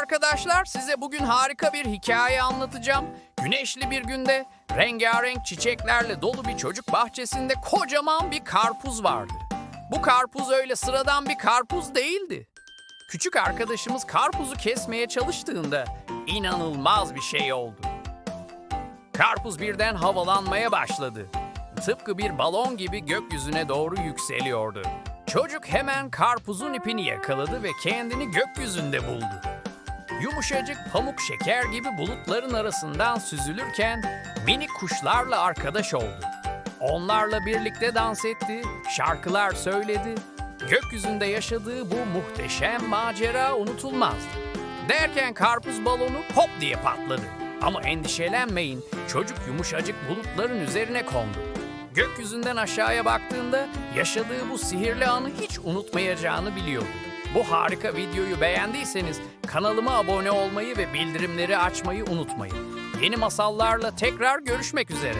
arkadaşlar size bugün harika bir hikaye anlatacağım. Güneşli bir günde rengarenk çiçeklerle dolu bir çocuk bahçesinde kocaman bir karpuz vardı. Bu karpuz öyle sıradan bir karpuz değildi. Küçük arkadaşımız karpuzu kesmeye çalıştığında inanılmaz bir şey oldu. Karpuz birden havalanmaya başladı. Tıpkı bir balon gibi gökyüzüne doğru yükseliyordu. Çocuk hemen karpuzun ipini yakaladı ve kendini gökyüzünde buldu. Yumuşacık pamuk şeker gibi bulutların arasından süzülürken minik kuşlarla arkadaş oldu. Onlarla birlikte dans etti, şarkılar söyledi. Gökyüzünde yaşadığı bu muhteşem macera unutulmazdı. Derken karpuz balonu hop diye patladı. Ama endişelenmeyin, çocuk yumuşacık bulutların üzerine kondu. Gökyüzünden aşağıya baktığında yaşadığı bu sihirli anı hiç unutmayacağını biliyordu. Bu harika videoyu beğendiyseniz kanalıma abone olmayı ve bildirimleri açmayı unutmayın. Yeni masallarla tekrar görüşmek üzere.